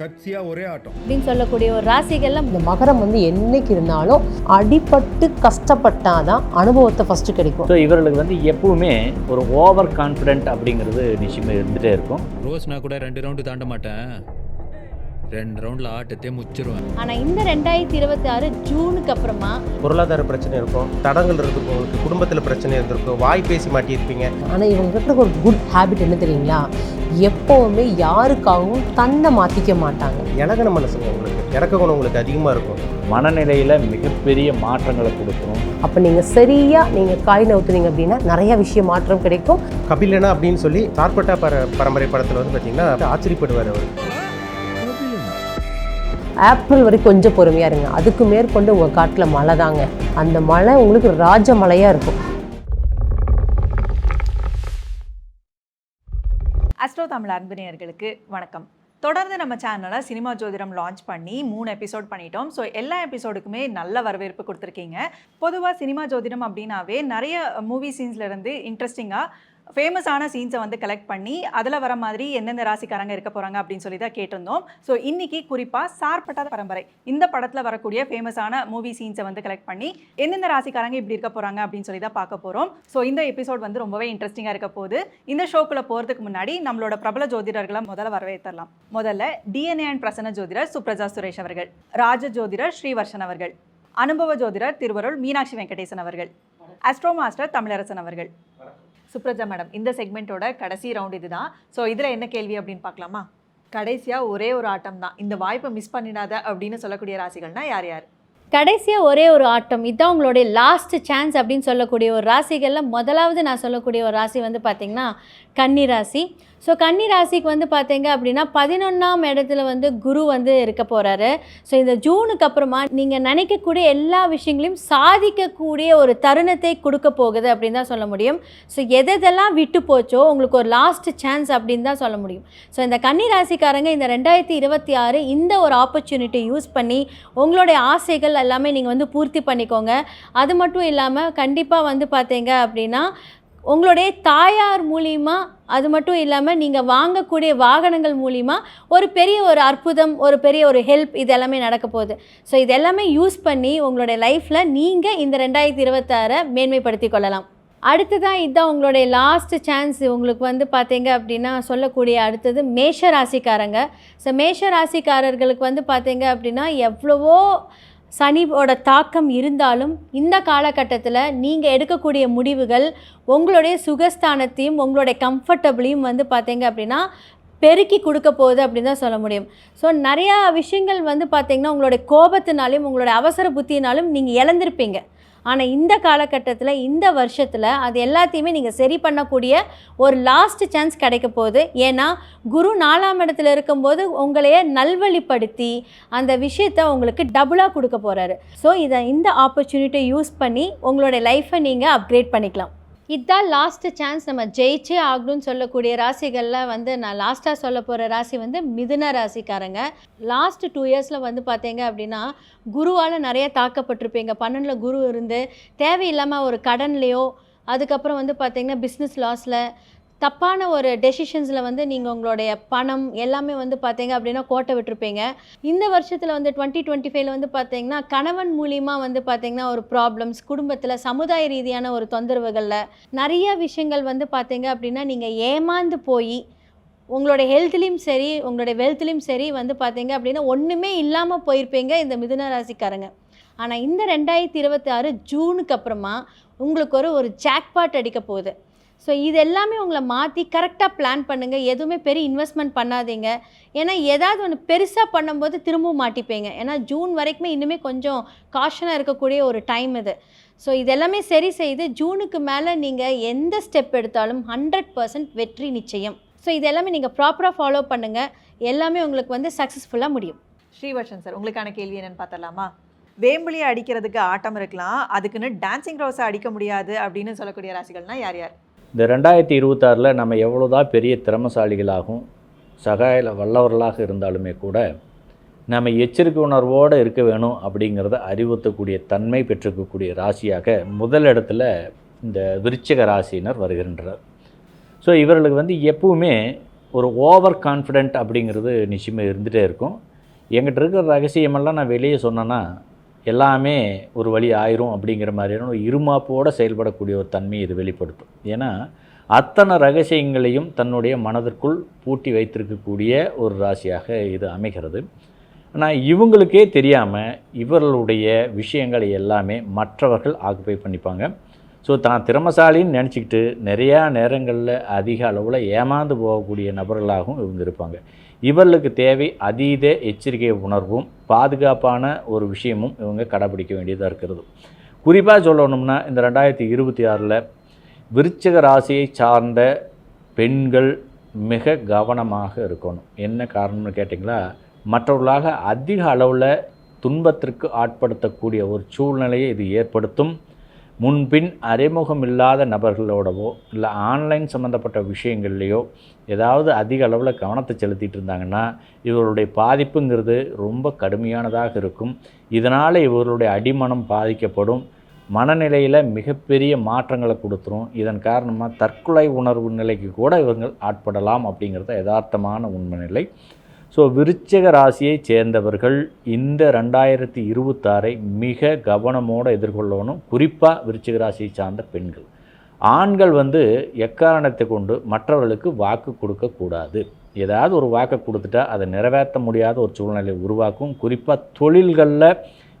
கட்சியா ஒரே ஆட்டம். அப்படின்னு சொல்லக்கூடிய ஒரு ராசிகள்லாம் இந்த மகரம் வந்து என்னைக்கு இருந்தாலும் அடிபட்டு கஷ்டப்பட்டாதான் அனுபவத்தை ஃபர்ஸ்ட் கிடைக்கும். ஸோ இவர்களுக்கு வந்து எப்பவுமே ஒரு ஓவர் கான்ஃபிடென்ட் அப்படிங்கிறது நிச்சயமாக இருந்துகிட்டே இருக்கும். ரோஸ்னா கூட ரெண்டு ரவுண்டு தாண்ட மாட்டேன். ரெண்டு ரவுண்டில் ஆட்டத்தே முச்சிருவேன் ஆனால் இந்த ரெண்டாயிரத்தி இருபத்தி ஆறு ஜூனுக்கு அப்புறமா பொருளாதார பிரச்சனை இருக்கும் தடங்கள் இருக்கும் உங்களுக்கு குடும்பத்தில் பிரச்சனை இருந்திருக்கும் வாய் பேசி மாட்டியிருப்பீங்க. ஆனால் இவங்க இருக்கிற ஒரு குட் ஹேபிட் என்ன தெரியுங்களா? எப்போவுமே யாருக்காகவும் தன்னை மாற்றிக்க மாட்டாங்க. இலகன மனசுங்க உங்களுக்கு. இறக்க குணம் உங்களுக்கு அதிகமாக இருக்கும். மனநிலையில் மிகப்பெரிய மாற்றங்களை கொடுக்கணும் அப்போ நீங்கள் சரியாக நீங்கள் காய் நவுத்துனீங்க அப்படின்னா நிறைய விஷயம் மாற்றம் கிடைக்கும். கபிலனா அப்படின்னு சொல்லி சார்பட்டா பர பரம்பரை படத்தில் வந்து பார்த்தீங்கன்னா ஆச்சரியப்படுவார் அவர். ஏப்ரல் வரைக்கும் கொஞ்சம் பொறுமையாக இருங்க. அதுக்கு மேற்கொண்டு உங்கள் காட்டில் மழை தாங்க. அந்த மழை உங்களுக்கு ராஜ மழையாக இருக்கும். அஸ்ட்ரோ தமிழ் அன்பினியர்களுக்கு வணக்கம். தொடர்ந்து நம்ம சேனலை சினிமா ஜோதிடம் லான்ச் பண்ணி மூணு எபிசோட் பண்ணிட்டோம். ஸோ எல்லா எபிசோடுக்குமே நல்ல வரவேற்பு கொடுத்துருக்கீங்க. பொதுவாக சினிமா ஜோதிடம் அப்படின்னாவே நிறைய மூவி சீன்ஸ்லேருந்து இன்ட்ரெஸ்டிங்காக ஃபேமஸான சீன்ஸை வந்து கலெக்ட் பண்ணி அதில் வர மாதிரி எந்தெந்த ராசிக்காரங்க இருக்க போகிறாங்க அப்படின்னு சொல்லி தான் கேட்டிருந்தோம். ஸோ இன்னைக்கு குறிப்பாக சார்பட்டாத பரம்பரை. இந்த படத்தில் வரக்கூடிய ஃபேமஸான மூவி சீன்ஸை வந்து கலெக்ட் பண்ணி எந்தெந்த ராசிக்காரங்க இப்படி இருக்க போகிறாங்க அப்படின்னு சொல்லி தான் பார்க்க போகிறோம் ஸோ இந்த எபிசோட் வந்து ரொம்பவே இன்ட்ரெஸ்டிங்காக இருக்க போகுது. இந்த ஷோக்குள்ளே போகிறதுக்கு முன்னாடி நம்மளோட பிரபல ஜோதிடர்களை முதல்ல வரவேற்றலாம். முதல்ல டிஎன்ஏ அண்ட் பிரசன்ன ஜோதிடர் சுப்ரஜா சுரேஷ் அவர்கள் ராஜ ஜோதிடர் ஸ்ரீவர்ஷன் அவர்கள் அனுபவ ஜோதிடர் திருவருள் மீனாட்சி வெங்கடேசன் அவர்கள் அஸ்ட்ரோ மாஸ்டர் தமிழரசன் அவர்கள். சுப்ரஜா மேடம் இந்த செக்மெண்ட்டோட கடைசி ரவுண்ட் இதுதான். ஸோ இதில் என்ன கேள்வி அப்படின்னு பார்க்கலாமா? கடைசியாக ஒரே ஒரு ஆட்டம் தான். இந்த வாய்ப்பை மிஸ் பண்ணிடாத அப்படின்னு சொல்லக்கூடிய ராசிகள்னா யார் யார்? கடைசியாக ஒரே ஒரு ஆட்டம். இதுதான் உங்களுடைய லாஸ்ட் சான்ஸ் அப்படின்னு சொல்லக்கூடிய ஒரு ராசிகளில் முதலாவது நான் சொல்லக்கூடிய ஒரு ராசி வந்து பார்த்திங்கன்னா கன்னி ராசி. ஸோ கன்னி ராசிக்கு வந்து பார்த்தீங்க அப்படின்னா பதினொன்றாம் இடத்துல வந்து குரு வந்து இருக்க போகிறாரு ஸோ இந்த ஜூனுக்கு அப்புறமா நீங்கள் நினைக்கக்கூடிய எல்லா விஷயங்களையும் சாதிக்கக்கூடிய ஒரு தருணத்தை கொடுக்க போகுது அப்படின்னு தான் சொல்ல முடியும். ஸோ எதெல்லாம் விட்டு போச்சோ உங்களுக்கு ஒரு லாஸ்ட் சான்ஸ் அப்படின்னு தான் சொல்ல முடியும். ஸோ இந்த கன்னி ராசிக்காரங்க இந்த ரெண்டாயிரத்தி இருபத்தி ஆறு இந்த ஒரு ஆப்பர்ச்சுனிட்டி யூஸ் பண்ணி உங்களுடைய ஆசைகள் எல்லாமே நீங்கள் வந்து பூர்த்தி பண்ணிக்கோங்க. அது மட்டும் இல்லாமல் கண்டிப்பாக வந்து பார்த்தீங்க அப்படின்னா உங்களுடைய தாயார் மூலிமா அது மட்டும் இல்லாமல் நீங்கள் வாங்கக்கூடிய வாகனங்கள் மூலிமா ஒரு பெரிய ஒரு அற்புதம் ஒரு பெரிய ஒரு ஹெல்ப் இது எல்லாமே நடக்க போகுது. ஸோ இது எல்லாமே யூஸ் பண்ணி உங்களுடைய லைஃப்பில் நீங்கள் இந்த ரெண்டாயிரத்தி இருபத்தாறை மேன்மைப்படுத்தி கொள்ளலாம். அடுத்ததான் இதுதான் உங்களுடைய லாஸ்ட் சான்ஸ் உங்களுக்கு வந்து பார்த்தீங்க அப்படின்னா சொல்லக்கூடிய அடுத்தது மேஷ ராசிக்காரங்க ஸோ மேஷ ராசிக்காரர்களுக்கு வந்து பார்த்தீங்க அப்படின்னா எவ்வளவோ சனியோட தாக்கம் இருந்தாலும் இந்த காலகட்டத்தில் நீங்கள் எடுக்கக்கூடிய முடிவுகள் உங்களுடைய சுகஸ்தானத்தையும் உங்களுடைய கம்ஃபர்டபுளையும் வந்து பார்த்தீங்க அப்படின்னா பெருக்கி கொடுக்க போகுது அப்படின்னு தான் சொல்ல முடியும். ஸோ நிறையா விஷயங்கள் வந்து பார்த்தீங்கன்னா உங்களுடைய கோபத்தினாலையும் உங்களுடைய அவசர புத்தியினாலும் நீங்கள் இழந்திருப்பீங்க. ஆனால் இந்த காலகட்டத்தில் இந்த வருஷத்தில் அது எல்லாத்தையுமே நீங்கள் சரி பண்ணக்கூடிய ஒரு லாஸ்ட் சான்ஸ் கிடைக்க போகுது. ஏன்னா குரு நாலாம் இடத்துல இருக்கும்போது உங்களையே நல்வழிப்படுத்தி அந்த விஷயத்தை உங்களுக்கு டபுளாக கொடுக்க போகிறாரு ஸோ இதை இந்த ஆப்பர்ச்சுனிட்டியை யூஸ் பண்ணி உங்களுடைய லைஃப்பை நீங்கள் அப்கிரேட் பண்ணிக்கலாம். இதுதான் லாஸ்ட்டு சான்ஸ் நம்ம ஜெயிச்சே ஆகணும்னு சொல்லக்கூடிய ராசிகளில் வந்து நான் லாஸ்ட்டாக சொல்ல போகிற ராசி வந்து மிதுன ராசிக்காரங்க. லாஸ்ட்டு டூ இயர்ஸில் வந்து பார்த்தீங்க அப்படின்னா குருவால் நிறைய தாக்கப்பட்டிருப்பீங்க. பன்னெண்டில் குரு இருந்து தேவையில்லாமல் ஒரு கடன்லேயோ அதுக்கப்புறம் வந்து பார்த்திங்கன்னா பிஸ்னஸ் லாஸில் தப்பான ஒரு டெசிஷன்ஸில் வந்து நீங்கள் உங்களுடைய பணம் எல்லாமே வந்து பார்த்தீங்க அப்படின்னா கோட்டை விட்டுருப்பீங்க. இந்த வருஷத்தில் வந்து டுவெண்ட்டி டுவெண்ட்டி ஃபைவ்ல வந்து பார்த்தீங்கன்னா கணவன் மூலியமாக வந்து பார்த்தீங்கன்னா ஒரு ப்ராப்ளம்ஸ் குடும்பத்தில் சமுதாய ரீதியான ஒரு தொந்தரவுகளில் நிறைய விஷயங்கள் வந்து பார்த்தீங்க அப்படின்னா நீங்கள் ஏமாந்து போய் உங்களுடைய ஹெல்த்லேயும் சரி உங்களுடைய வெல்த்லேயும் சரி வந்து பார்த்தீங்க அப்படின்னா ஒன்றுமே இல்லாமல் போயிருப்பீங்க இந்த மிதுன ராசிக்காரங்க. ஆனால் இந்த ரெண்டாயிரத்தி இருபத்தி ஆறு ஜூனுக்கு அப்புறமா உங்களுக்கு ஒரு ஒரு ஜாக்பாட் அடிக்க போகுது. ஸோ இது எல்லாமே உங்களை மாற்றி கரெக்டாக பிளான் பண்ணுங்கள் எதுவுமே பெரிய இன்வெஸ்ட்மெண்ட் பண்ணாதீங்க. ஏன்னா ஏதாவது ஒன்று பெருசாக பண்ணும்போது திரும்பவும் மாட்டிப்பீங்க. ஏன்னா ஜூன் வரைக்குமே இன்னுமே கொஞ்சம் காஷனாக இருக்கக்கூடிய ஒரு டைம் இது. ஸோ இதெல்லாமே சரி செய்து ஜூனுக்கு மேலே நீங்கள் எந்த ஸ்டெப் எடுத்தாலும் ஹண்ட்ரட் பர்சன்ட் வெற்றி நிச்சயம். ஸோ இது எல்லாமே நீங்கள் ப்ராப்பராக ஃபாலோ பண்ணுங்கள் எல்லாமே உங்களுக்கு வந்து சக்ஸஸ்ஃபுல்லாக முடியும். ஸ்ரீவர்ஷன் சார் உங்களுக்கான கேள்வி என்னென்னு பார்த்தலாமா வேம்புலியை அடிக்கிறதுக்கு ஆட்டம் இருக்கலாம். அதுக்குன்னு டான்சிங் ரோஸை அடிக்க முடியாது அப்படின்னு சொல்லக்கூடிய ராசிகள்னால் யார் யார்? இந்த ரெண்டாயிரத்தி இருபத்தாறில் நம்ம எவ்வளோதான் பெரிய திறமசாலிகளாகவும் சகாயில வல்லவர்களாக இருந்தாலுமே கூட நம்ம எச்சரிக்கை உணர்வோடு இருக்க வேணும் அப்படிங்கிறத அறிவுறுத்தக்கூடிய தன்மை பெற்றிருக்கக்கூடிய ராசியாக முதல் இடத்துல இந்த விருச்சிக ராசியினர் வருகின்றனர். ஸோ இவர்களுக்கு வந்து எப்பவுமே ஒரு ஓவர் கான்ஃபிடென்ட் அப்படிங்கிறது நிச்சயமாக இருந்துகிட்டே இருக்கும். எங்கிட்ட இருக்கிற ரகசியமெல்லாம் நான் வெளியே சொன்னேன்னா எல்லாமே ஒரு வழி ஆயிரும் அப்படிங்கிற மாதிரியான ஒரு இருமாப்போடு செயல்படக்கூடிய ஒரு தன்மையை இது வெளிப்படுத்தும். ஏன்னா அத்தனை ரகசியங்களையும் தன்னுடைய மனதிற்குள் பூட்டி வைத்திருக்கக்கூடிய ஒரு ராசியாக இது அமைகிறது. ஆனால் இவங்களுக்கே தெரியாமல் இவர்களுடைய விஷயங்களை எல்லாமே மற்றவர்கள் ஆக்குப்பை பண்ணிப்பாங்க. ஸோ தான் திறமசாலின்னு நினச்சிக்கிட்டு நிறையா நேரங்களில் அதிக அளவில் ஏமாந்து போகக்கூடிய நபர்களாகவும் இவங்க இருப்பாங்க. இவர்களுக்கு தேவை அதீத எச்சரிக்கை உணர்வும் பாதுகாப்பான ஒரு விஷயமும் இவங்க கடைபிடிக்க வேண்டியதாக இருக்கிறது. குறிப்பாக சொல்லணும்னா இந்த ரெண்டாயிரத்தி இருபத்தி ஆறில் விருச்சக ராசியை சார்ந்த பெண்கள் மிக கவனமாக இருக்கணும். என்ன காரணம்னு கேட்டிங்களா? மற்றவர்களாக அதிக அளவில் துன்பத்திற்கு ஆட்படுத்தக்கூடிய ஒரு சூழ்நிலையை இது ஏற்படுத்தும். முன்பின் அறிமுகம் இல்லாத நபர்களோடவோ இல்லை ஆன்லைன் சம்மந்தப்பட்ட விஷயங்கள்லையோ ஏதாவது அதிக அளவில் கவனத்தை செலுத்திட்டு இருந்தாங்கன்னா இவர்களுடைய பாதிப்புங்கிறது ரொம்ப கடுமையானதாக இருக்கும். இதனால் இவர்களுடைய அடிமனம் பாதிக்கப்படும். மனநிலையில் மிகப்பெரிய மாற்றங்களை கொடுத்துரும். இதன் காரணமாக தற்கொலை உணர்வு நிலைக்கு கூட இவர்கள் ஆட்படலாம் அப்படிங்கிறத யதார்த்தமான உண்மை நிலை. ஸோ விருச்சக ராசியைச் சேர்ந்தவர்கள் இந்த ரெண்டாயிரத்தி இருபத்தாறை மிக கவனமோடு எதிர்கொள்ளணும். குறிப்பாக விருச்சிக ராசியை சார்ந்த பெண்கள். ஆண்கள் வந்து எக்காரணத்தை கொண்டு மற்றவர்களுக்கு வாக்கு கொடுக்கக்கூடாது ஏதாவது ஒரு வாக்கை கொடுத்துட்டா அதை நிறைவேற்ற முடியாத ஒரு சூழ்நிலையை உருவாக்கும். குறிப்பாக தொழில்களில்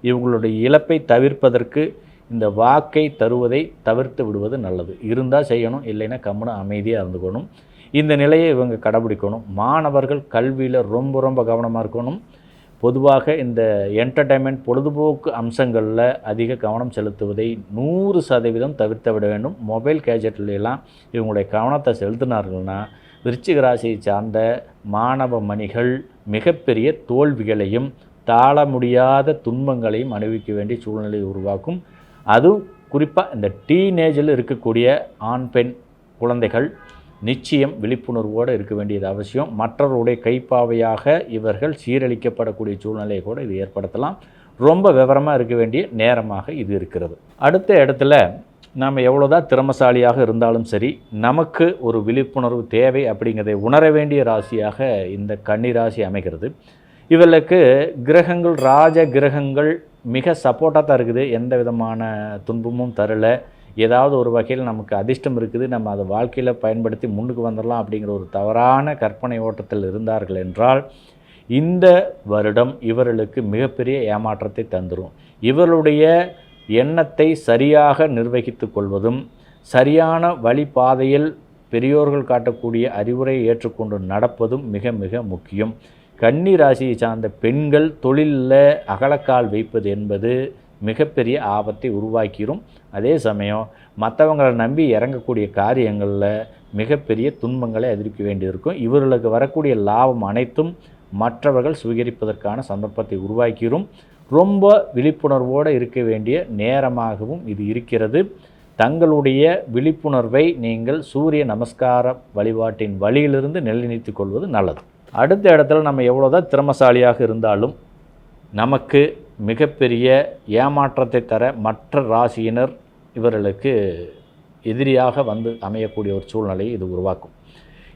இவங்களுடைய இழப்பை தவிர்ப்பதற்கு இந்த வாக்கை தருவதை தவிர்த்து விடுவது நல்லது. இருந்தால் செய்யணும் இல்லைன்னா கம்முன்னு அமைதியாக இருந்துக்கணும். இந்த நிலையை இவங்க கடைபிடிக்கணும். மாணவர்கள் கல்வியில் ரொம்ப ரொம்ப கவனமாக இருக்கணும். பொதுவாக இந்த என்டர்டைன்மெண்ட் பொழுதுபோக்கு அம்சங்களில் அதிக கவனம் செலுத்துவதை நூறு சதவீதம் தவிர்த்து விட வேண்டும். மொபைல் கேஜெட்லாம் இவங்களுடைய கவனத்தை செலுத்தினார்கள்னா விருச்சிக ராசியை சார்ந்த மாணவ மணிகள் மிகப்பெரிய தோல்விகளையும் தாழ முடியாத துன்பங்களையும் அனுபவிக்க வேண்டிய சூழ்நிலையை உருவாக்கும். அதுவும் குறிப்பாக இந்த டீனேஜில் இருக்கக்கூடிய ஆண் பெண் குழந்தைகள் நிச்சயம் விழிப்புணர்வோடு இருக்க வேண்டியது அவசியம். மற்றவருடைய கைப்பாவையாக இவர்கள் சீரழிக்கப்படக்கூடிய சூழ்நிலையை கூட இது ஏற்படுத்தலாம். ரொம்ப விவரமாக இருக்க வேண்டிய நேரமாக இது இருக்கிறது. அடுத்த இடத்துல நாம் எவ்வளோதான் திறமசாலியாக இருந்தாலும் சரி நமக்கு ஒரு விழிப்புணர்வு தேவை அப்படிங்கிறதை உணர வேண்டிய ராசியாக இந்த கன்னி ராசி அமைகிறது. இவர்களுக்கு கிரகங்கள் ராஜ கிரகங்கள் மிக சப்போர்ட்டாக தான் இருக்குது. எந்த விதமான துன்பமும் தரல. ஏதாவது ஒரு வகையில் நமக்கு அதிர்ஷ்டம் இருக்குது நம்ம அதை வாழ்க்கையில் பயன்படுத்தி முன்னுக்கு வந்துடலாம் அப்படிங்கிற ஒரு தவறான கற்பனை ஓட்டத்தில் இருந்தார்கள் என்றால் இந்த வருடம் இவர்களுக்கு மிகப்பெரிய ஏமாற்றத்தை தந்துடும் இவர்களுடைய எண்ணத்தை சரியாக நிர்வகித்து கொள்வதும் சரியான வழிபாதையில் பெரியோர்கள் காட்டக்கூடிய அறிவுரை ஏற்றுக்கொண்டு நடப்பதும் மிக மிக முக்கியம். கன்னி ராசியை சார்ந்த பெண்கள் தொழிலில் அகலக்கால் வைப்பது என்பது மிகப்பெரிய ஆபத்தை உருவாக்கிடும் அதே சமயம் மற்றவங்களை நம்பி இறங்கக்கூடிய காரியங்களில் மிகப்பெரிய துன்பங்களை எதிர்க்க வேண்டியிருக்கும். இவர்களுக்கு வரக்கூடிய லாபம் அனைத்தும் மற்றவர்கள் சுவீகரிப்பதற்கான சந்தர்ப்பத்தை உருவாக்கிடும் ரொம்ப விழிப்புணர்வோடு இருக்க வேண்டிய நேரமாகவும் இது இருக்கிறது. தங்களுடைய விழிப்புணர்வை நீங்கள் சூரிய நமஸ்கார வழிபாட்டின் வழியிலிருந்து நிலைநிறுத்தி கொள்வது நல்லது. அடுத்த இடத்துல நம்ம எவ்வளோதான் திறமசாலியாக இருந்தாலும் நமக்கு மிகப்பெரிய ஏமாற்றத்தை தர மற்ற ராசியினர் இவர்களுக்கு எதிரியாக வந்து அமையக்கூடிய ஒரு சூழ்நிலையை இது உருவாக்கும்.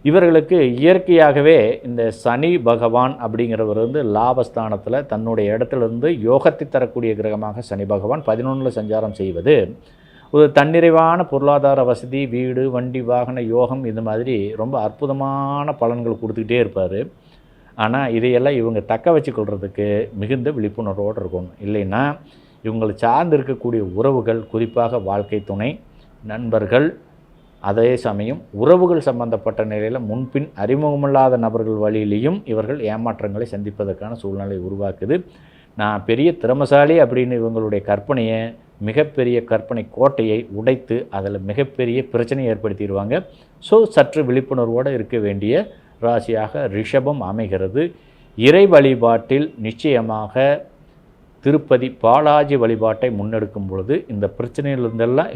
இவர்களுக்கு இயற்கையாகவே இந்த சனி பகவான் அப்படிங்கிறவர் வந்து லாபஸ்தானத்தில் தன்னுடைய இடத்துலேருந்து யோகத்தை தரக்கூடிய கிரகமாக சனி பகவான் பதினொன்றில் சஞ்சாரம் செய்வது ஒரு தன்னிறைவான பொருளாதார வசதி வீடு வண்டி வாகன யோகம் இந்த மாதிரி ரொம்ப அற்புதமான பலன்கள் கொடுத்துக்கிட்டே இருப்பார். ஆனால் இதையெல்லாம் இவங்க தக்க வச்சுக்கொள்கிறதுக்கு மிகுந்த விழிப்புணர்வோடு இருக்கணும். இல்லைன்னா இவங்களை சார்ந்து இருக்கக்கூடிய உறவுகள் குறிப்பாக வாழ்க்கை துணை நண்பர்கள் அதே சமயம் உறவுகள் சம்பந்தப்பட்ட நிலையில் முன்பின் அறிமுகமில்லாத நபர்கள் வழியிலையும் இவர்கள் ஏமாற்றங்களை சந்திப்பதற்கான சூழ்நிலை உருவாக்குது. நான் பெரிய திறமசாலி அப்படின்னு இவங்களுடைய கற்பனையை மிகப்பெரிய கற்பனை கோட்டையை உடைத்து அதில் மிகப்பெரிய பிரச்சனையை ஏற்படுத்திடுவாங்க. ஸோ சற்று விழிப்புணர்வோடு இருக்க வேண்டிய ராசியாக ரிஷபம் அமைகிறது. இறை வழிபாட்டில் நிச்சயமாக திருப்பதி பாலாஜி வழிபாட்டை முன்னெடுக்கும் பொழுது இந்த பிரச்சனையிலிருந்தெல்லாம்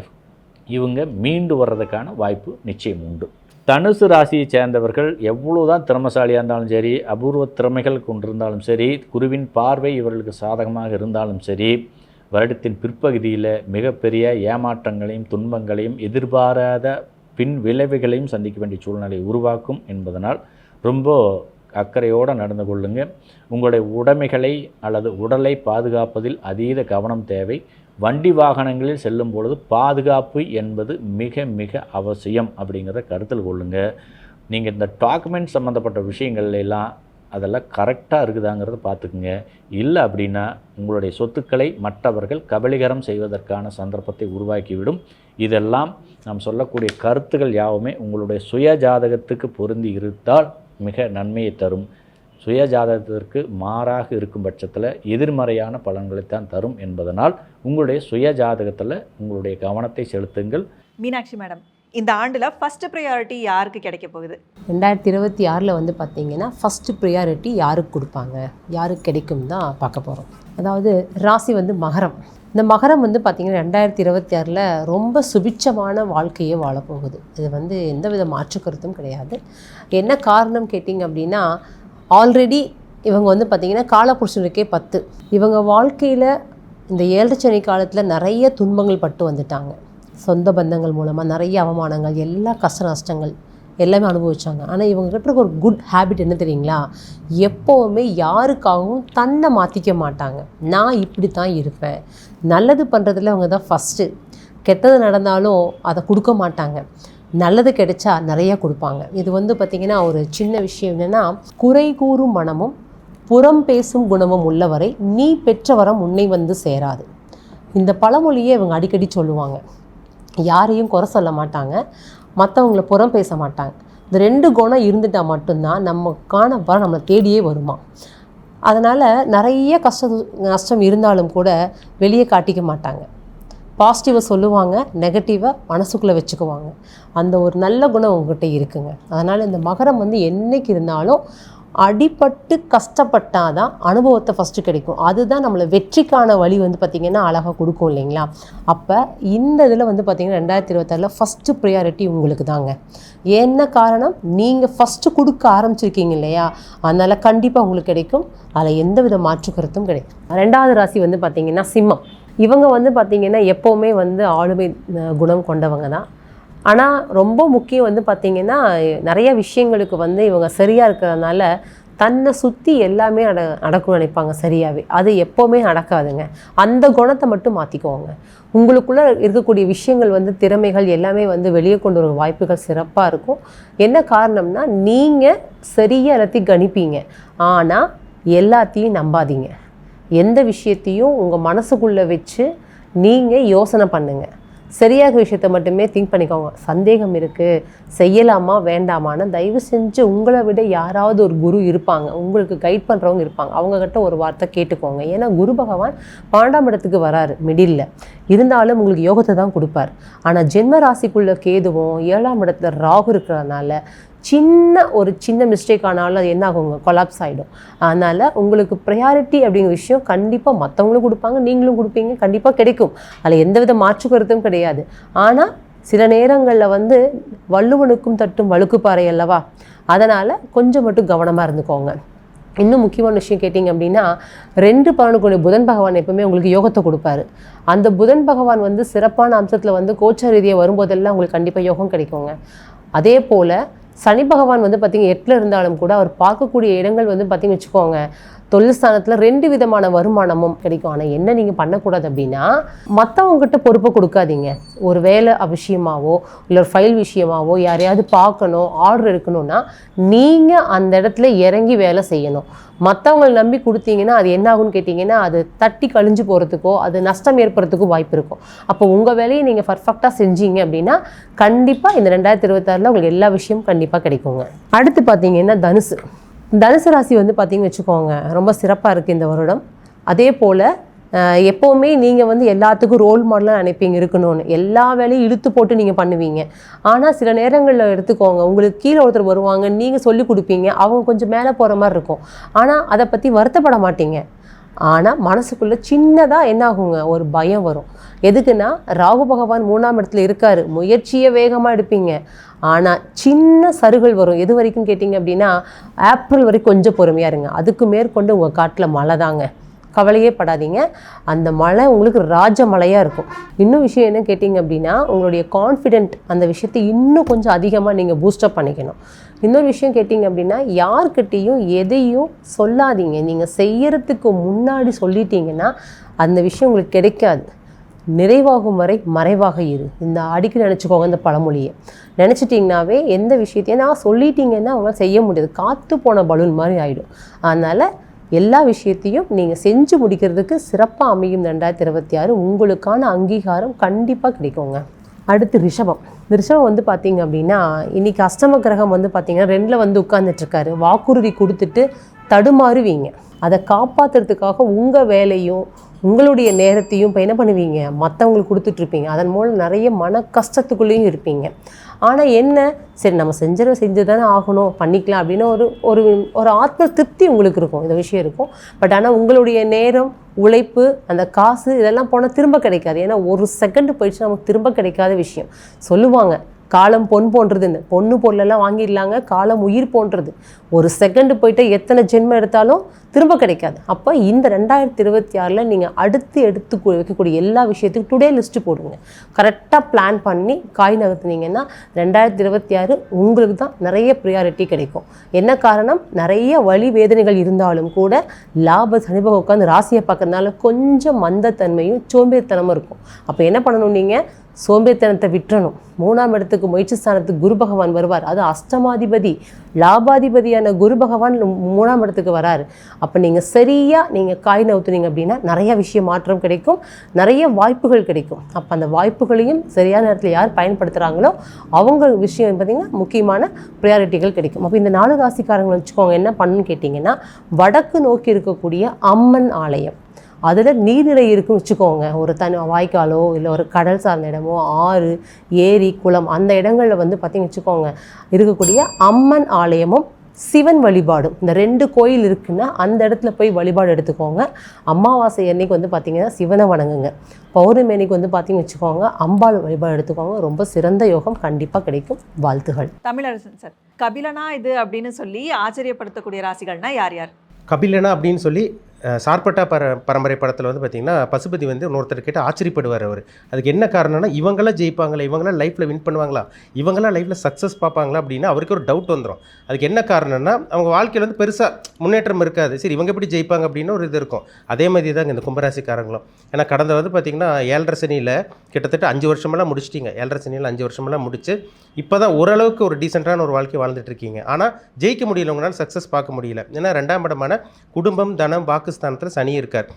இவங்க மீண்டு வர்றதுக்கான வாய்ப்பு நிச்சயம் உண்டு. தனுசு ராசியை சேர்ந்தவர்கள் எவ்வளோ தான் திறமசாலியாக இருந்தாலும் சரி அபூர்வ திறமைகள் கொண்டிருந்தாலும் சரி குருவின் பார்வை இவர்களுக்கு சாதகமாக இருந்தாலும் சரி வருடத்தின் பிற்பகுதியில் மிகப்பெரிய ஏமாற்றங்களையும் துன்பங்களையும் எதிர்பாராத பின் விளைவுகளையும் சந்திக்க வேண்டிய சூழ்நிலை உருவாக்கும் என்பதனால் ரொம்ப அக்கறையோடு நடந்து கொள்ளுங்க. உங்களுடைய உடைமைகளை அல்லது உடலை பாதுகாப்பதில் அதீத கவனம் தேவை. வண்டி வாகனங்களில் செல்லும் பொழுது பாதுகாப்பு என்பது மிக மிக அவசியம் அப்படிங்கிறத கருத்தில் கொள்ளுங்க. நீங்கள் இந்த டாக்குமெண்ட் சம்மந்தப்பட்ட விஷயங்கள்ல எல்லாம் அதெல்லாம் கரெக்டாக இருக்குதாங்கிறத பார்த்துக்குங்க. இல்லை அப்படின்னா உங்களுடைய சொத்துக்களை மற்றவர்கள் கபலீகரம் செய்வதற்கான சந்தர்ப்பத்தை உருவாக்கிவிடும். இதெல்லாம் நாம் சொல்லக்கூடிய கருத்துக்கள் யாவுமே உங்களுடைய சுய ஜாதகத்துக்கு பொருந்தி இருந்தால் மிக நன்மையை தரும். சுய ஜாதகத்திற்கு மாறாக இருக்கும் பட்சத்தில் எதிர்மறையான பலன்களைத்தான் தரும் என்பதனால் உங்களுடைய சுய ஜாதகத்தில் உங்களுடைய கவனத்தை செலுத்துங்கள். மீனாட்சி மேடம் இந்த ஆண்டுல ஃபர்ஸ்ட் ப்ரையாரிட்டி யாருக்கு கிடைக்க போகுது? ரெண்டாயிரத்தி இருபத்தி ஆறில் வந்து பார்த்தீங்கன்னா ஃபஸ்ட்டு ப்ரியாரிட்டி யாருக்கு கொடுப்பாங்க? யாருக்கு கிடைக்கும் தான் பார்க்க போகிறோம் அதாவது ராசி வந்து மகரம். இந்த மகரம் வந்து பார்த்திங்கன்னா ரெண்டாயிரத்தி இருபத்தி ஆறில் ரொம்ப சுபிட்சமான வாழ்க்கையை வாழப்போகுது. இது வந்து எந்த வித மாற்று கருத்தும் கிடையாது. என்ன காரணம் கேட்டிங்க அப்படின்னா ஆல்ரெடி இவங்க வந்து பார்த்திங்கன்னா காலப்புருஷனுக்கே பத்து. இவங்க வாழ்க்கையில் இந்த ஏழரை காலத்தில் நிறைய துன்பங்கள் பட்டு வந்துட்டாங்க. சொந்த பந்தங்கள் மூலமாக நிறைய அவமானங்கள் எல்லா கஷ்ட நஷ்டங்கள் எல்லாமே அனுபவிச்சாங்க. ஆனால் இவங்ககிட்ட ஒரு குட் ஹேபிட் என்ன தெரியுங்களா? எப்போவுமே யாருக்காகவும் தன்னை மாற்றிக்க மாட்டாங்க. நான் இப்படி தான் இருப்பேன். நல்லது பண்ணுறதுல அவங்க தான் ஃபஸ்ட்டு கெட்டது நடந்தாலும் அதை கொடுக்க மாட்டாங்க. நல்லது கிடைச்சா நிறைய கொடுப்பாங்க. இது வந்து பார்த்திங்கன்னா ஒரு சின்ன விஷயம் என்னென்னா குறை கூறும் மனமும் புறம் பேசும் குணமும் உள்ளவரை நீ பெற்ற வரம் உன்னை வந்து சேராது. இந்த பழமொழியை இவங்க அடிக்கடி சொல்லுவாங்க. யாரையும் குறை சொல்ல மாட்டாங்க. மற்றவங்கள புறம் பேச மாட்டாங்க. இந்த ரெண்டு குணம் இருந்துட்டால் மட்டும்தான் நமக்கான வரம் நம்மளை தேடியே வருமா? அதனால் நிறைய கஷ்ட நஷ்டம் இருந்தாலும் கூட வெளியே காட்டிக்க மாட்டாங்க. பாசிட்டிவை சொல்லுவாங்க நெகட்டிவை மனசுக்குள்ளே வச்சுக்குவாங்க. அந்த ஒரு நல்ல குணம் உங்ககிட்ட இருக்குங்க. அதனால் இந்த மகரம் வந்து என்னைக்கு இருந்தாலும் அடிபட்டு கஷ்டப்பட்டால் தான் அனுபவத்தை ஃபஸ்ட்டு கிடைக்கும். அதுதான் நம்மளை வெற்றிக்கான வழி வந்து பார்த்திங்கன்னா அழகாக கொடுக்கும் இல்லைங்களா? அப்போ இந்த இதில் வந்து பார்த்திங்கன்னா ரெண்டாயிரத்தி இருபத்தாறில் ஃபஸ்ட்டு ப்ரையாரிட்டி உங்களுக்கு தாங்க என்ன காரணம்? நீங்கள் ஃபஸ்ட்டு கொடுக்க ஆரம்பிச்சிருக்கீங்க இல்லையா? அதனால் கண்டிப்பாக உங்களுக்கு கிடைக்கும். அதில் எந்த வித மாற்று கருத்தும் கிடைக்கும் ரெண்டாவது ராசி வந்து பார்த்திங்கன்னா சிம்மம். இவங்க வந்து பார்த்திங்கன்னா எப்போவுமே வந்து ஆளுமை குணம் கொண்டவங்க தான் ஆனால் ரொம்ப முக்கியம் வந்து பார்த்திங்கன்னா நிறைய விஷயங்களுக்கு வந்து இவங்க சரியாக இருக்கிறதுனால தன்னை சுற்றி எல்லாமே அட நடக்கும்னு நினைப்பாங்க சரியாகவே அது எப்போவுமே நடக்காதுங்க. அந்த குணத்தை மட்டும் மாற்றிக்கோங்க உங்களுக்குள்ளே இருக்கக்கூடிய விஷயங்கள் வந்து திறமைகள் எல்லாமே வந்து வெளியே கொண்டு வர வாய்ப்புகள் சிறப்பாக இருக்கும். என்ன காரணம்னா நீங்கள் சரியாக எல்லாத்தையும் கணிப்பீங்க. ஆனால் எல்லாத்தையும் நம்பாதீங்க. எந்த விஷயத்தையும் உங்கள் மனசுக்குள்ளே வச்சு நீங்கள் யோசனை பண்ணுங்கள் சரியாக விஷயத்த மட்டுமே திங்க் பண்ணிக்கோங்க. சந்தேகம் இருக்குது செய்யலாமா வேண்டாமான்னு தயவு செஞ்சு உங்களை விட யாராவது ஒரு குரு இருப்பாங்க. உங்களுக்கு கைட் பண்ணுறவங்க இருப்பாங்க. அவங்கக்கிட்ட ஒரு வார்த்தை கேட்டுக்கோங்க. ஏன்னா குரு பகவான் பன்னெண்டாம் இடத்துக்கு வராரு மிடில் இருந்தாலும் உங்களுக்கு யோகத்தை தான் கொடுப்பார். ஆனால் ஜென்ம ராசிக்குள்ளே கேதுவும் ஏழாம் இடத்துல ராகு இருக்கிறதுனால சின்ன ஒரு சின்ன மிஸ்டேக் ஆனாலும் அது என்ன ஆகுங்க? கொலாப்ஸ் ஆகிடும் அதனால் உங்களுக்கு ப்ரையாரிட்டி அப்படிங்கிற விஷயம் கண்டிப்பாக மற்றவங்களும் கொடுப்பாங்க நீங்களும் கொடுப்பீங்க கண்டிப்பாக கிடைக்கும். அதில் எந்தவித மாற்று கருத்தும் கிடையாது. ஆனால் சில நேரங்களில் வந்து வள்ளுவனுக்கும் தட்டும் வழுக்குப்பாறை அல்லவா? அதனால் கொஞ்சம் மட்டும் கவனமாக இருந்துக்கோங்க. இன்னும் முக்கியமான விஷயம் கேட்டிங்க அப்படின்னா ரெண்டு பலனுக்குரிய புதன் பகவான் எப்பவுமே உங்களுக்கு யோகத்தை கொடுப்பாரு. அந்த புதன் பகவான் வந்து சிறப்பான அம்சத்தில் வந்து கோச்ச ரீதியாக வரும்போதெல்லாம் உங்களுக்கு கண்டிப்பாக யோகம் கிடைக்குங்க. அதே போல் சனி பகவான் வந்து பார்த்திங்க எட்டில் இருந்தாலும் கூட அவர் பார்க்கக்கூடிய இடங்கள் வந்து பார்த்திங்கன்னு வச்சுக்கோங்க. தொழில் ஸ்தானத்தில் ரெண்டு விதமான வருமானமும் கிடைக்கும். ஆனால் என்ன நீங்கள் பண்ணக்கூடாது அப்படின்னா மற்றவங்ககிட்ட பொறுப்பை கொடுக்காதீங்க. ஒரு வேலை விஷயமாவோ இல்லை ஒரு ஃபைல் விஷயமாவோ யாரையாவது பார்க்கணும் ஆர்டர் எடுக்கணும்னா நீங்கள் அந்த இடத்துல இறங்கி வேலை செய்யணும். மற்றவங்களை நம்பி கொடுத்தீங்கன்னா அது என்ன ஆகும்னு கேட்டிங்கன்னா அது தட்டி கழிஞ்சு போகிறதுக்கோ அது நஷ்டம் ஏற்படுறதுக்கோ வாய்ப்பு இருக்கும். அப்போ உங்கள் வேலையை நீங்கள் பர்ஃபெக்டாக செஞ்சீங்க அப்படின்னா கண்டிப்பாக இந்த ரெண்டாயிரத்தி இருபத்தாறில் உங்களுக்கு எல்லா விஷயமும் கண்டிப்பாக கிடைக்குங்க. அடுத்து பார்த்தீங்கன்னா தனுசு. தனுசு ராசி வந்து பார்த்தீங்கன்னு வச்சுக்கோங்க ரொம்ப சிறப்பாக இருக்குது இந்த வருடம். அதே போல் எப்போவுமே நீங்கள் வந்து எல்லாத்துக்கும் ரோல் மாடலாக நினைப்பீங்க இருக்கணும்னு. எல்லா வேலையும் இழுத்து போட்டு நீங்கள் பண்ணுவீங்க. ஆனால் சில நேரங்களில் எடுத்துக்கோங்க உங்களுக்கு கீழே ஒருத்தர் வருவாங்க நீங்கள் சொல்லி கொடுப்பீங்க அவங்க கொஞ்சம் மேலே போகிற மாதிரி இருக்கும். ஆனால் அதை பற்றி வருத்தப்பட மாட்டீங்க. ஆனால் மனசுக்குள்ளே சின்னதாக என்ன ஆகுங்க ஒரு பயம் வரும். எதுக்குன்னா ராகு பகவான் மூணாம் இடத்துல இருக்கார். முயற்சியை வேகமாக எடுப்பீங்க. ஆனால் சின்ன சருகள் வரும். எது வரைக்கும் கேட்டிங்க அப்படின்னா ஏப்ரல் வரைக்கும் கொஞ்சம் பொறுமையாக இருங்க. அதுக்கு மேற்கொண்டு உங்கள் காட்டில் மழை தாங்க. கவலையே படாதீங்க. அந்த மழை உங்களுக்கு ராஜ மழையாக இருக்கும். இன்னும் விஷயம் என்ன கேட்டிங்க அப்படின்னா உங்களுடைய கான்ஃபிடென்ட் அந்த விஷயத்தை இன்னும் கொஞ்சம் அதிகமாக நீங்கள் பூஸ்டப் பண்ணிக்கணும். இன்னொரு விஷயம் கேட்டிங்க அப்படின்னா யார்கிட்டேயும் எதையும் சொல்லாதீங்க. நீங்கள் செய்கிறதுக்கு முன்னாடி சொல்லிட்டீங்கன்னா அந்த விஷயம் உங்களுக்கு கிடைக்காது. நிறைவாகும் வரை மறைவாக இரு. இந்த அடிக்கு நினச்சிக்கோங்க இந்த பழமொழியை. நினச்சிட்டிங்கனாவே எந்த விஷயத்தையும் நான் சொல்லிட்டீங்கன்னா அவங்களால செய்ய முடியாது. காற்று போன பலூன் மாதிரி ஆகிடும் அதனால் எல்லா விஷயத்தையும் நீங்கள் செஞ்சு முடிக்கிறதுக்கு சிறப்பாக அமையும். ரெண்டாயிரத்தி இருபத்தி ஆறு உங்களுக்கான அங்கீகாரம் கண்டிப்பாக கிடைக்குங்க. அடுத்து ரிஷபம். இந்த ரிஷபம் வந்து பார்த்தீங்க அப்படின்னா இன்னைக்கு அஷ்டம கிரகம் வந்து பார்த்திங்கன்னா ரெண்டில் வந்து உட்காந்துட்ருக்காரு வாக்குறுதி கொடுத்துட்டு தடுமாறுவீங்க. அதை காப்பாற்றுறதுக்காக உங்கள் வேலையும் உங்களுடைய நேரத்தையும் இப்போ என்ன பண்ணுவீங்க. மற்றவங்களுக்கு கொடுத்துட்ருப்பீங்க அதன் மூலம் நிறைய மன கஷ்டத்துக்குள்ளேயும் இருப்பீங்க. ஆனால் என்ன? சரி நம்ம செஞ்சதை செஞ்சு தானே ஆகணும் பண்ணிக்கலாம் அப்படின்னு ஒரு ஒரு ஒரு ஆத்ம திருப்தி உங்களுக்கு இருக்கும். இந்த விஷயம் இருக்கும். பட் ஆனால் உங்களுடைய நேரம் உழைப்பு அந்த காசு இதெல்லாம் போனால் திரும்ப கிடைக்காது. ஏன்னா ஒரு செகண்ட் போயிடுச்சு நமக்கு திரும்ப கிடைக்காத விஷயம். சொல்லுவாங்க காலம் பொன் போன்றதுன்னு. பொண்ணு பொருளெல்லாம் வாங்கிடலாங்க காலம் உயிர் போன்றது. ஒரு செகண்டு போயிட்டு எத்தனை ஜென்மம் எடுத்தாலும் திரும்ப கிடைக்காது. அப்போ இந்த ரெண்டாயிரத்தி இருபத்தி ஆறில் நீங்கள் அடுத்து எடுத்து வைக்கக்கூடிய எல்லா விஷயத்துக்கும் டுடே லிஸ்ட்டு போடுங்க. கரெக்டாக பிளான் பண்ணி காய் நகர்த்துனீங்கன்னா ரெண்டாயிரத்தி இருபத்தி ஆறு உங்களுக்கு தான் நிறைய ப்ரியாரிட்டி கிடைக்கும். என்ன காரணம்? நிறைய வழி வேதனைகள் இருந்தாலும் கூட லாப சனிபகம் உட்காந்து ராசியை பார்க்கறதுனால கொஞ்சம் மந்தத்தன்மையும் சோம்பேறித்தனமும் இருக்கும். அப்போ என்ன பண்ணணும் நீங்கள் சோம்பேறித்தனத்தை விட்டுறணும் மூணாம் இடத்துக்கு முயற்சி ஸ்தானத்துக்கு குரு பகவான் வருவார். அது அஷ்டமாதிபதி லாபாதிபதியான குரு பகவான் மூணாம் இடத்துக்கு வராரு. அப்போ நீங்கள் சரியாக நீங்கள் காய் நவுத்துனீங்க அப்படின்னா நிறைய விஷயம் மாற்றம் கிடைக்கும். நிறைய வாய்ப்புகள் கிடைக்கும். அப்போ அந்த வாய்ப்புகளையும் சரியான நேரத்தில் யார் பயன்படுத்துகிறாங்களோ அவங்க விஷயம் பார்த்திங்கன்னா முக்கியமான ப்ரையாரிட்டிகள் கிடைக்கும். அப்போ இந்த நாலு ராசிக்காரங்களை வச்சுக்கோங்க. என்ன பண்ணுன்னு கேட்டிங்கன்னா வடக்கு நோக்கி இருக்கக்கூடிய அம்மன் ஆலயம். அதில் நீர்நிலை இருக்குன்னு வச்சுக்கோங்க. ஒரு தனி வாய்க்காலோ இல்லை ஒரு கடல் சார்ந்த இடமோ ஆறு ஏரி குளம் அந்த இடங்களில் வந்து பார்த்திங்க வச்சுக்கோங்க. இருக்கக்கூடிய அம்மன் ஆலயமும் சிவன் வழிபாடும். இந்த ரெண்டு கோயில் இருக்குன்னா அந்த இடத்துல போய் வழிபாடு எடுத்துக்கோங்க. அமாவாசை அன்னைக்கு வந்து பார்த்திங்கன்னா சிவனை வணங்குங்க. பௌர்ணமி அன்னைக்கு வந்து பார்த்திங்க வச்சுக்கோங்க அம்பாள் வழிபாடு எடுத்துக்கோங்க. ரொம்ப சிறந்த யோகம் கண்டிப்பாக கிடைக்கும். வாழ்த்துகள். தமிழரசன் சார் கபிலனா இது அப்படின்னு சொல்லி ஆச்சரியப்படுத்தக்கூடிய ராசிகள்னா யார் யார்? கபிலனா அப்படின்னு சொல்லி சார்பட்டா பர பரம்பரை படத்தில் வந்து பார்த்திங்கன்னா பசுபதி வந்து இன்னொருத்தர் கிட்ட ஆச்சரியப்படுவார் அவர். அதுக்கு என்ன காரணம்னா இவங்களாம் ஜெயிப்பாங்களா இவங்களாம் லைஃப்பில் வின் பண்ணுவாங்களா இவங்களாம் லைஃப்பில் சக்ஸஸ் பார்ப்பாங்களா அப்படின்னா அவருக்கு ஒரு டவுட் வந்துடும் அதுக்கு என்ன காரணம்னா அவங்க வாழ்க்கையில் வந்து பெருசாக முன்னேற்றம் இருக்காது. சரி இவங்க எப்படி ஜெயிப்பாங்க அப்படின்னு ஒரு இது இருக்கும். அதே மாதிரி தாங்க இந்த கும்பராசிக்காரங்களும். ஏன்னா கடந்த வந்து பார்த்திங்கன்னா ஏழரை சனியில் கிட்டத்தட்ட அஞ்சு வருஷமெல்லாம் முடிச்சிட்டிங்க. ஏழரை சனியில் அஞ்சு வருஷமெல்லாம் முடிச்சு இப்போ தான் ஓரளவுக்கு ஒரு டீசெண்டான ஒரு வாழ்க்கை வாழ்ந்துட்டு இருக்கீங்க. ஆனால் ஜெயிக்க முடியல உங்களால் சக்ஸஸ் பார்க்க முடியல. ஏன்னா ரெண்டாம் இடமான குடும்பம் தனம் வாக்கு ஸ்தானத்தில் சனி இருக்கார்.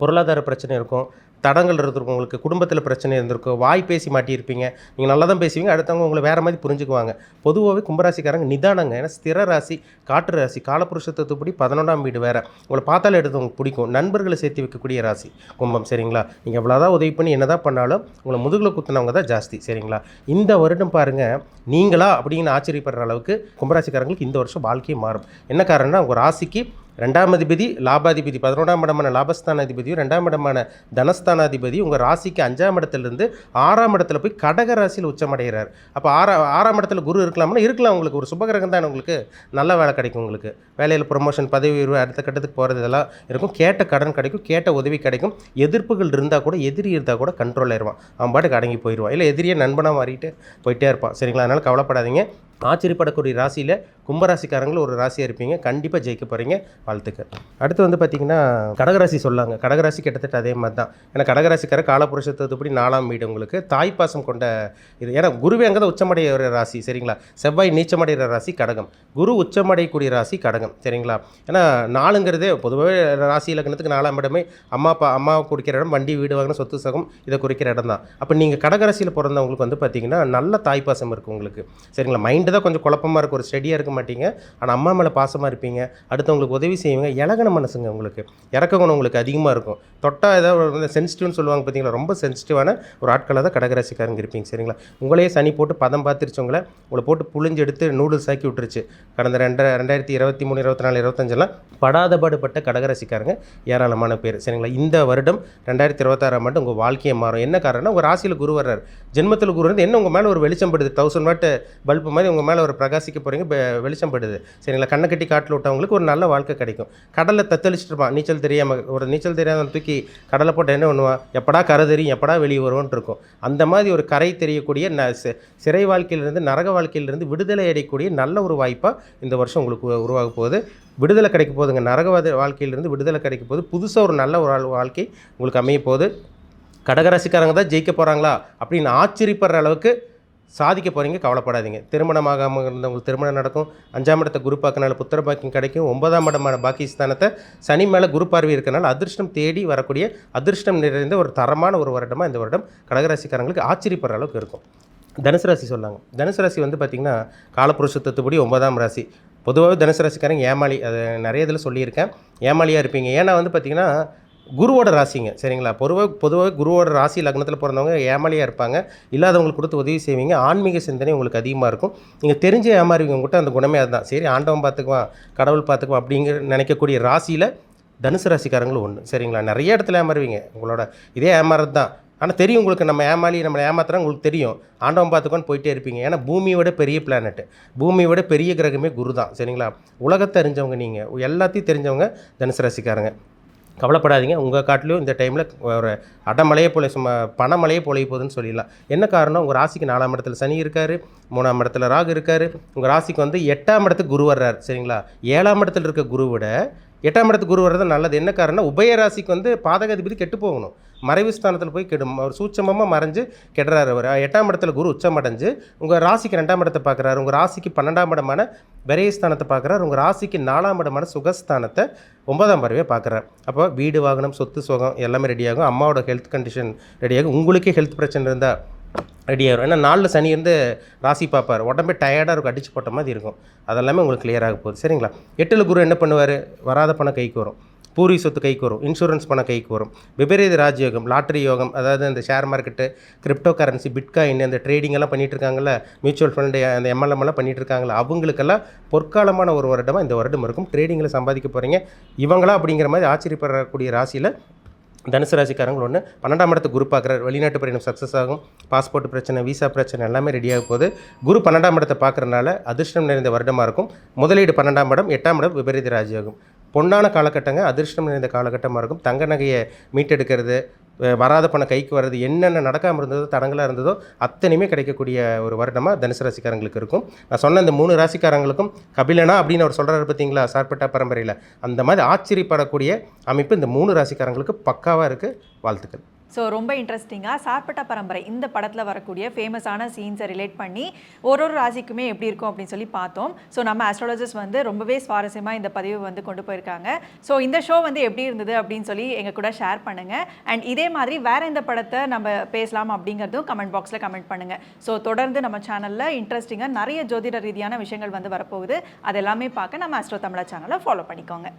பொருளாதார பிரச்சனை இருக்கும். தடங்கள் இருந்திருக்கும். உங்களுக்கு குடும்பத்தில் பிரச்சனை இருந்திருக்கும். வாய் பேசி மாட்டியிருப்பீங்க. நீங்கள் நல்லா தான் பேசுவீங்க. அடுத்தவங்க உங்களை வேறு மாதிரி புரிஞ்சுக்குவாங்க. பொதுவாகவே கும்பராசிக்காரங்க நிதானங்க. ஏன்னா ஸ்திர ராசி காற்று ராசி காலப்புருஷத்துப்படி பதினொன்றாம் வீடு வேறு. உங்களை பார்த்தாலே எடுத்து உங்களுக்கு பிடிக்கும். நண்பர்களை சேர்த்து வைக்கக்கூடிய ராசி. கும்பம் சரிங்களா? நீங்கள் எவ்வளோதான் உதவி பண்ணி என்ன தான் பண்ணாலும் உங்களை முதுகில் குத்துனவங்க தான் ஜாஸ்தி சரிங்களா? இந்த வருடம் பாருங்கள் நீங்களா அப்படின்னு ஆச்சரியப்படுற அளவுக்கு கும்பராசிக்காரங்களுக்கு இந்த வருஷம் வாழ்க்கையே மாறும். என்ன காரணம்னா உங்கள் ராசிக்கு ரெண்டாம் அதிபதி லாபாதிபதி பதினொன்றாம் இடமான லாபஸ்தானாதிபதியும் ரெண்டாம் இடமான தனஸ்தானாதிபதி உங்கள் ராசிக்கு அஞ்சாம் இடத்துலேருந்து ஆறாம் இடத்துல போய் கடக ராசியில் உச்சமடைகிறார். அப்போ ஆறா ஆறாம் இடத்துல குரு இருக்கலாம்னா இருக்கலாம் உங்களுக்கு. ஒரு சுபகிரகம் தான் உங்களுக்கு. நல்ல வேலை கிடைக்கும் உங்களுக்கு. வேலையில் ப்ரொமோஷன் பதவி உயர்வு அடுத்த கட்டத்துக்கு போகிறது இதெல்லாம் இருக்கும். கேட்ட கடன் கிடைக்கும் கேட்ட உதவி கிடைக்கும். எதிர்ப்புகள் இருந்தால் கூட எதிரி இருந்தால் கூட கண்ட்ரோல் ஆயிடுவான் அவன் பாட்டுக்கு அடங்கி போயிடுவான் இல்லை எதிரியே நண்பனாக மாறிட்டு போயிட்டே இருப்பான். சரிங்களா? அதனால் கவலைப்படாதீங்க. ஆச்சரியப்படக்கூடிய ராசியில் கும்பராசிக்காரங்களும் ஒரு ராசியாக இருப்பீங்க. கண்டிப்பாக ஜெயிக்க போகிறீங்க வாழ்த்துக்கள். அடுத்து வந்து பார்த்தீங்கன்னா கடகராசி சொல்லாங்க. கடகராசி கிட்டத்தட்ட அதே மாதிரி தான் ஏன்னா கடகராசிக்கார காலபுருஷத்துப்படி நாலாம் வீடு உங்களுக்கு. தாய்ப்பாசம் கொண்ட இது. ஏன்னா குருவே அங்கே தான் உச்சமடைய ராசி. சரிங்களா? செவ்வாய் நீச்சமடைகிற ராசி கடகம். குரு உச்சமடையக்கூடிய ராசி கடகம். சரிங்களா? ஏன்னா நாலுங்கிறதே பொதுவாகவே ராசி இலக்கணத்துக்கு நாலாம் இடமே அம்மா அப்பா அம்மா குடிக்கிற இடம் வண்டி வீடு வாங்கின சொத்து சகம் இதை குறிக்கிற இடம் தான் அப்போ நீங்கள் கடகராசியில் பிறந்தவங்களுக்கு வந்து பார்த்தீங்கன்னா நல்ல தாய்ப்பாசம் இருக்குது உங்களுக்கு. சரிங்களா? மைண்ட் தான் கொஞ்சம் குழப்பமாக இருக்கும் ஒரு ஸ்டடியாக இருக்க மாட்டீங்க. ஆனால் அம்மா மேலே பாசமாக இருப்பீங்க. அடுத்தவங்களுக்கு உதவி செய்வீங்க. இலகன மனசுங்க உங்களுக்கு. இறக்க குணம் உங்களுக்கு அதிகமாக இருக்கும். தொட்டா ஏதாவது சென்சிட்டிவ்னு சொல்லுவாங்க பார்த்தீங்களா ரொம்ப சென்சிட்டிவான ஒரு ஆட்களாக தான் கடகராசிக்காரங்க இருப்பீங்க சரிங்களா? உங்களையே சனி போட்டு பதம் பார்த்துருச்சவங்கள உங்களை உங்களை போட்டு புழிஞ்சு எடுத்து நூடுல்ஸ் ஆக்கி விட்டுருச்சு. கடந்த ரெண்டரை ரெண்டாயிரத்தி இருபத்தி மூணு இருபத்தி நாலு இருபத்தஞ்செல்லாம் படாத பாடுபட்ட கடகராசிக்காரங்க ஏராளமான பேர் சரிங்களா? இந்த வருடம் ரெண்டாயிரத்தி இருபத்தாறாம் ஆண்டு உங்கள் வாழ்க்கையை மாறும். என்ன காரணம்னா உங்கள் ராசியில் குரு வர்றார். ஜென்மத்தில் குரு வந்து என்ன உங்கள் மேலே ஒரு வெளிச்சம் படுது? தௌசண்ட் வாட் பல்பு மாதிரி உங்கள் மேலே ஒரு பிரகாசிக்க போகிறீங்க வெளிச்சம் படுது. சரிங்களா? கண்ணை கட்டி காட்டில் விட்டவங்களுக்கு ஒரு நல்ல வாழ்க்கை கிடைக்கும். கடலை தத்தளிச்சுட்டு இருப்பான். நீச்சல் தெரியாமல் ஒரு நீச்சல் தெரியாத தூக்கி கடலை போட்டு என்ன பண்ணுவான் எப்படா கரை தெரியும் எப்படா வெளியே வருவோன் இருக்கும். அந்த மாதிரி ஒரு கரை தெரியக்கூடிய ந சி- சிறை வாழ்க்கையிலிருந்து நரக வாழ்க்கையிலிருந்து விடுதலை அடையக்கூடிய நல்ல ஒரு வாய்ப்பாக இந்த வருஷம் உங்களுக்கு உ- உருவாக போகுது. விடுதலை கிடைக்க போகுதுங்க. நரகவாத வாழ்க்கையிலிருந்து விடுதலை கிடைக்க போகுது. புதுசாக ஒரு நல்ல ஒரு வாழ்க்கை உங்களுக்கு அமைய போகுது. கடகராசிக்காரங்க தான் ஜெயிக்க போகிறாங்களா அப்படின்னு ஆச்சரியப்படுற அளவுக்கு சாதிக்க போகிறீங்க கவலைப்படாதீங்க. திருமணமாகாமல் இருந்தவங்களுக்கு திருமணம் நடக்கும். அஞ்சாம் இடத்த குரு பார்க்கனால புத்திர பாக்கியம் கிடைக்கும். ஒன்பதாம் இடமான பாக்கியஸ்தானத்தை சனி மேலே குரு பார்வை இருக்கனால அதிர்ஷ்டம் தேடி வரக்கூடிய அதிர்ஷ்டம் நிறைந்த ஒரு தரமான ஒரு வருடமாக இந்த வருடம் கடகராசிக்காரங்களுக்கு ஆச்சரியப்படுற அளவுக்கு இருக்கும். தனுசு ராசி சொல்லாங்க. தனுசு ராசி வந்து பார்த்திங்கன்னா காலப்புருஷ தத்துப்படி ஒன்பதாம் ராசி. பொதுவாகவே தனுசு ராசிக்காரங்க ஏமாளி அது நிறைய இதில் சொல்லியிருக்கேன். ஏமாளியாக இருப்பீங்க. ஏன்னா வந்து பார்த்திங்கன்னா குருவோட ராசிங்க சரிங்களா? பொதுவாக பொதுவாக குருவோட ராசி லக்னத்தில் பிறந்தவங்க ஏமாளியாக இருப்பாங்க. இல்லாதவங்களுக்கு கொடுத்து உதவி செய்வீங்க. ஆன்மீக சிந்தனை உங்களுக்கு அதிகமாக இருக்கும். நீங்கள் தெரிஞ்ச ஏமாறுவீங்க. உங்கள்கிட்ட அந்த குணமே அதுதான். சரி ஆண்டவன் பார்த்துக்குவான் கடவுள் பார்த்துக்குவான் அப்படிங்கிற நினைக்கக்கூடிய ராசியில் தனுசு ராசிக்காரங்களும் ஒன்று சரிங்களா? நிறைய இடத்துல ஏமாறுவீங்க. உங்களோட இதே ஏமாறது தான் ஆனால் தெரியும் உங்களுக்கு நம்ம ஏமாளி நம்மளை ஏமாத்துறோம் உங்களுக்கு தெரியும். ஆண்டவன் பார்த்துக்கோன்னு போயிட்டே இருப்பீங்க. ஏன்னா பூமியோட பெரிய பிளானட் பூமியை விட பெரிய கிரகமே குரு தான் சரிங்களா? உலகத்தை அறிஞ்சவங்க நீங்கள் எல்லாத்தையும் தெரிஞ்சவங்க தனுசு ராசிக்காரங்க. கவலைப்படாதீங்க. உங்கள் காட்டிலையும் இந்த டைமில் ஒரு அடமலையை போல சும்மா பணமலையை பொழிய போகுதுன்னு சொல்லிடலாம். என்ன காரணம் உங்கள் ராசிக்கு நாலாம் இடத்துல சனி இருக்கார் மூணாம் இடத்துல ராகு இருக்கார். உங்கள் ராசிக்கு வந்து எட்டாம் இடத்துக்கு குரு வர்றார் சரிங்களா? ஏழாம் இடத்துல இருக்க குரு விட எட்டாம் இடத்துக்கு குரு வர்றது நல்லது. என்ன காரணம் உபய ராசிக்கு வந்து பாதகாதிபதி கெட்டு போகணும். மறைவு ஸ்தானத்தில் போய் கெடும் அவர் சூட்சமமாக மறைஞ்சு கெடுறாரு அவர். எட்டாம் இடத்துல குரு உச்சம் அடைஞ்சு உங்கள் ராசிக்கு ரெண்டாம் இடத்தை பார்க்குறாரு உங்கள் ராசிக்கு பன்னெண்டாம் இடமான விரயஸ்தானத்தை பார்க்குறாரு உங்கள் ராசிக்கு நாலாம் இடமான சுகஸ்தானத்தை ஒன்பதாம் பறவையை பார்க்குறாரு அப்போ வீடு வாகனம் சொத்து சுகம் எல்லாமே ரெடியாகும் அம்மாவோட ஹெல்த் கண்டிஷன் ரெடியாகும் உங்களுக்கே ஹெல்த் பிரச்சனை இருந்தால் ரெடியாகிடும் ஏன்னா நாளில் சனி இருந்து ராசி பார்ப்பார் உடம்பே டயர்டாக இருக்கும். அடிச்சு போட்ட மாதிரி இருக்கும். அதெல்லாமே உங்களுக்கு கிளியர் ஆக போகுது. சரிங்களா? எட்டில் குரு என்ன பண்ணுவார்? வராத பணம் கைக்கு வரும். பூர்வீக சொத்து கைக்கு வரும் இன்சூரன்ஸ் பணம் கைக்கு வரும். விபரீத ராஜயோகம் லாட்ரி யோகம் அதாவது அந்த share market crypto currency bitcoin அந்த ட்ரேடிங் எல்லாம் பண்ணிட்டு இருக்காங்கல்ல மியூச்சுவல் ஃபண்டு அந்த எம்எல்எம் எல்லாம் பண்ணிட்டு இருக்காங்களா அவங்களுக்கெல்லாம் பொற்காலமான ஒரு வருடமாக இந்த வருடம் இருக்கும். ட்ரேடிங்கில் சம்பாதிக்க போகிறீங்க இவங்களா அப்படிங்கிற மாதிரி ஆச்சரியப்படக்கூடிய ராசியில் தனுசு ராசிக்காரங்க ஒன்று பன்னெண்டாம் இடத்து குரு பார்க்குறாரு. வெளிநாட்டு பயணம் சக்ஸஸ் ஆகும். பாஸ்போர்ட் பிரச்சனை விசா பிரச்சனை எல்லாமே ரெடியாக போகுது. குரு பன்னெண்டாம் இடத்தை பார்க்குறனால அதிர்ஷ்டம் நிறைந்த வருடமாக இருக்கும். முதலீடு பன்னெண்டாம் இடம் எட்டாம் இடம் விபரீத ராஜயோகம். பொன்னான காலகட்டங்க அதிர்ஷ்டம் நிறைந்த காலகட்டமாக இருக்கும். தங்க நகையை மீட்டெடுக்கிறது வராத பணம் கைக்கு வர்றது என்னென்ன நடக்காமல் இருந்ததோ தடங்களாக இருந்ததோ அத்தனையுமே கிடைக்கக்கூடிய ஒரு வருடமாக தனுசு ராசிக்காரங்களுக்கு இருக்கும். நான் சொன்ன இந்த மூணு ராசிக்காரங்களுக்கும் கபிலனா அப்படின்னு அவர் சொல்கிறாரு பார்த்தீங்களா சார்பட்டா பரம்பரையில். அந்த மாதிரி ஆச்சரியப்படக்கூடிய அமைப்பு இந்த மூணு ராசிக்காரங்களுக்கு பக்காவாக இருக்குது வாழ்த்துக்கள். ஸோ ரொம்ப இன்ட்ரெஸ்டிங்காக சார்பட்டா பரம்பரை இந்த படத்தில் வரக்கூடிய ஃபேமஸான சீன்ஸை ரிலேட் பண்ணி ஒரு ஒரு ராசிக்குமே எப்படி இருக்கும் அப்படின்னு சொல்லி பார்த்தோம். ஸோ நம்ம ஆஸ்ட்ராலஜர்ஸ் வந்து ரொம்பவே சுவாரஸ்யமாக இந்த பதிவு வந்து கொண்டு போயிருக்காங்க. ஸோ இந்த ஷோ வந்து எப்படி இருந்தது அப்படின்னு சொல்லி எங்கள் கூட ஷேர் பண்ணுங்கள் அண்ட் இதே மாதிரி வேறு எந்த படத்தை நம்ம பேசலாம் அப்படிங்கிறதும் கமெண்ட் பாக்ஸில் கமெண்ட் பண்ணுங்கள் ஸோ தொடர்ந்து நம்ம சேனலில் இன்ட்ரெஸ்டிங்காக நிறைய ஜோதிட ரீதியான விஷயங்கள் வந்து வரப்போகுது. அது எல்லாமே பார்க்க நம்ம ஆஸ்ட்ரோ தமிழா சேனலை ஃபாலோ பண்ணிக்கோங்க.